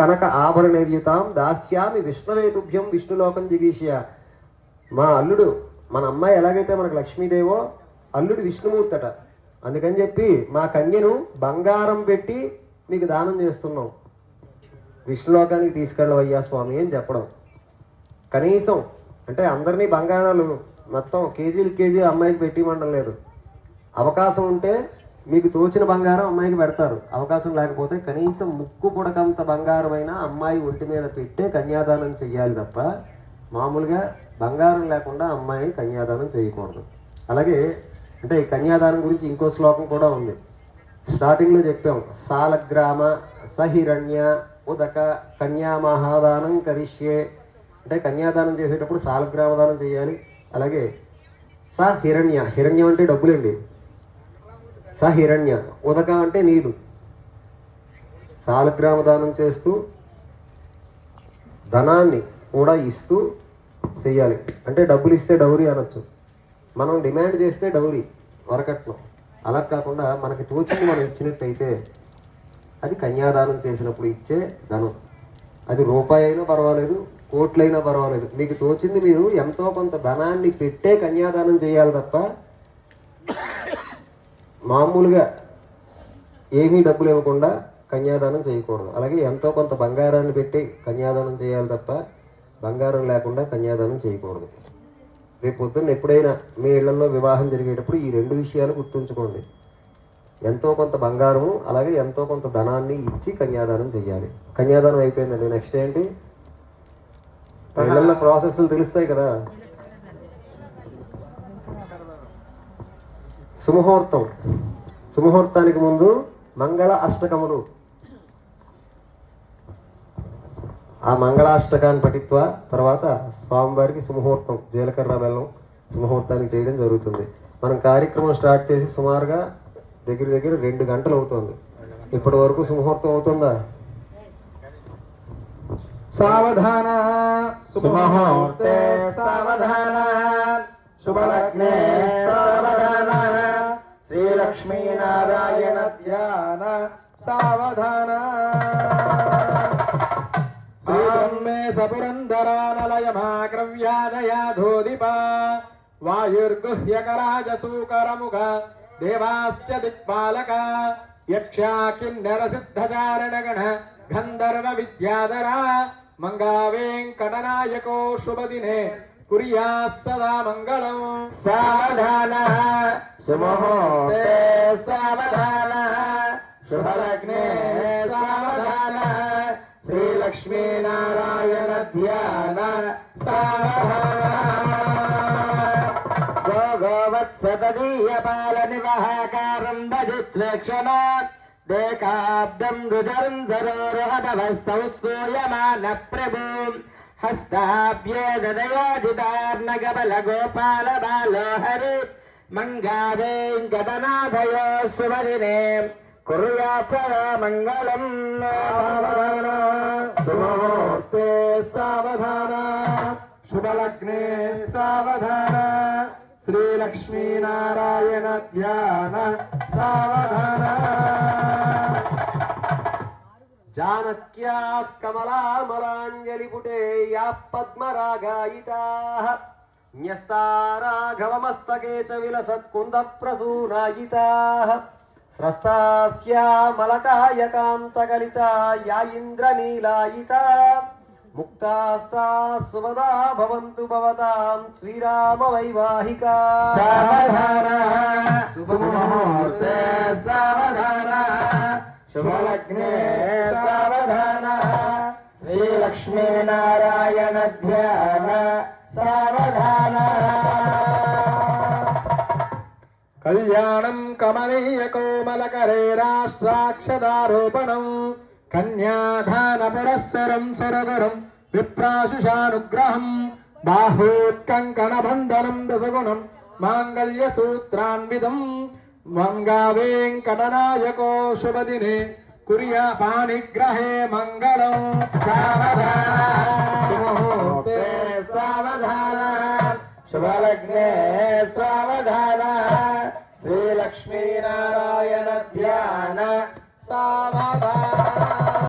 కనక ఆభరణేర్యుతాం దాస్యామి విష్ణువేతుభ్యం విష్ణులోకం జిగీష్య. మా అల్లుడు మన అమ్మాయి ఎలాగైతే మనకు లక్ష్మీదేవో అల్లుడు విష్ణుమూర్తట. అందుకని చెప్పి మా కన్యను బంగారం పెట్టి మీకు దానం చేస్తున్నాం. విష్ణులోకానికి తీసుకెళ్ళవయ్యా స్వామి అని చెప్పడం. కనీసం అంటే అందరినీ బంగారాలు మొత్తం కేజీలు కేజీలు అమ్మాయికి పెట్టిమండం లేదు. అవకాశం ఉంటే మీకు తోచిన బంగారం అమ్మాయికి పెడతారు. అవకాశం లేకపోతే కనీసం ముక్కు పుడకంత బంగారమైన అమ్మాయి ఒంటి మీద పెట్టే కన్యాదానం చెయ్యాలి తప్ప మామూలుగా బంగారం లేకుండా అమ్మాయిని కన్యాదానం చేయకూడదు. అలాగే అంటే ఈ కన్యాదానం గురించి ఇంకో శ్లోకం కూడా ఉంది. స్టార్టింగ్లో చెప్పాం సాలగ్రామ సహిరణ్య ఉదక కన్యా మహాదానం కరిష్యే. అంటే కన్యాదానం చేసేటప్పుడు సాలగ్రామదానం చేయాలి. అలాగే స హిరణ్య హిరణ్యం అంటే డబ్బులండి. స హిరణ్య. ఉదక అంటే నీరు. సాలగ్రామ దానం చేస్తూ ధనాన్ని కూడా ఇస్తూ చెయ్యాలి. అంటే డబ్బులు ఇస్తే డౌరీ అనొచ్చు. మనం డిమాండ్ చేస్తే డౌరీ వరకట్నం. అలా కాకుండా మనకి తోచింది మనం ఇచ్చినట్టయితే అది కన్యాదానం చేసినప్పుడు ఇచ్చే ధనం. అది రూపాయి అయినా పర్వాలేదు కోట్లైనా పర్వాలేదు. మీకు తోచింది మీరు ఎంతో కొంత ధనాన్ని పెట్టే కన్యాదానం చేయాలి తప్ప మామూలుగా ఏమీ డబ్బులు ఇవ్వకుండా కన్యాదానం చేయకూడదు. అలాగే ఎంతో కొంత బంగారాన్ని పెట్టి కన్యాదానం చేయాలి తప్ప బంగారం లేకుండా కన్యాదానం చేయకూడదు. రేపు పొద్దున్న ఎప్పుడైనా మీ ఇళ్ళలో వివాహం జరిగేటప్పుడు ఈ రెండు విషయాలు గుర్తుంచుకోండి. ఎంతో కొంత బంగారము అలాగే ఎంతో కొంత ధనాన్ని ఇచ్చి కన్యాదానం చేయాలి. కన్యాదానం అయిపోయిందండి. నెక్స్ట్ ఏంటి? ఇళ్ళలో ప్రాసెస్లు తెలుస్తాయి కదా. సుముహూర్తం. సుముహూర్తానికి ముందు మంగళ అష్టకములు. ఆ మంగళాష్టకాన్ని పఠిత్వ తర్వాత స్వామివారికి సుముహూర్తం జీలకర్ర బెల్లం సుముహూర్తానికి చేయడం జరుగుతుంది. మనం కార్యక్రమం స్టార్ట్ చేసి సుమారుగా దగ్గర దగ్గర రెండు గంటలు అవుతుంది. ఇప్పటి వరకు సుముహూర్తం అవుతుందా? సావధాన సుముహూర్తే సావధాన శుభలగ్నే సావధాన లక్ష్మీనారాయణ ధ్యాన సావధాన శ్రీబ్రహ్మే సపురంధరానలయమాగ్రవ్యాదయాధోదిపా వాయుర్గుహ్యకరాజసూకరముఖ దేవాస్య దిక్పాలక యక్షా కిన్నరసిద్ధచారణగణ గంధర్వ విద్యాధరా మంగావేంకటనాయకో శుభదినే కుర్యా సదా మంగళం. సావధాన సుముహూర్తే సావధాన శుభలగ్నే సావధాన శ్రీలక్ష్మీనారాయణ ధ్యాన గోగోవత్సతదీయపాలనివహాకారం భజిత్వేక్షణ. దేకాబ్దం రుజరం సరోరుహభవः సంస్తూయమాన ప్రభుం హస్తాభ్యే దదయోజితార్ణగబల గోపాల బాలోహరి మంగావేంకటనాథయో సుమదినే కుర్యాత్ సదా మంగళం సుముహూర్తే సావధాన శుభలగ్నే సావధాన శ్రీలక్ష్మీనారాయణ ధ్యాన సావధాన జానక్యా కమలామలాంజలిపుటే యా పద్మరాగాయితా. న్యస్తారాఘవమస్తకే చ విలసత్కుందప్రసూనాయితా. స్రస్తాస్యామలకాయకాంతగలితా యా ఇంద్రనీలాయితా. ముక్తాస్తా సుమదా భవంతు భవతాం శ్రీరామ వైవాహికా సావధాన. సుముహూర్తే సావధాన. శుభలగ్నే సావధాన శ్రీలక్ష్మీనారాయణ ధ్యాన సావధాన కళ్యాణం కమనీయ కోమలకరే రాష్ట్రాక్షదారోపణం కన్యాధాన పురస్సరం సరదరం విప్రాశుషానుగ్రహం బాహూత్కంకణ బంధనం దశగుణం మాంగళ్య సూత్రాన్విదం శుభదినే కుర్యా పాణిగ్రహే మంగళం. సావధాన. సావధాన శుభలగ్నే సావధాన. శ్రీలక్ష్మీనారాయణ ధ్యాన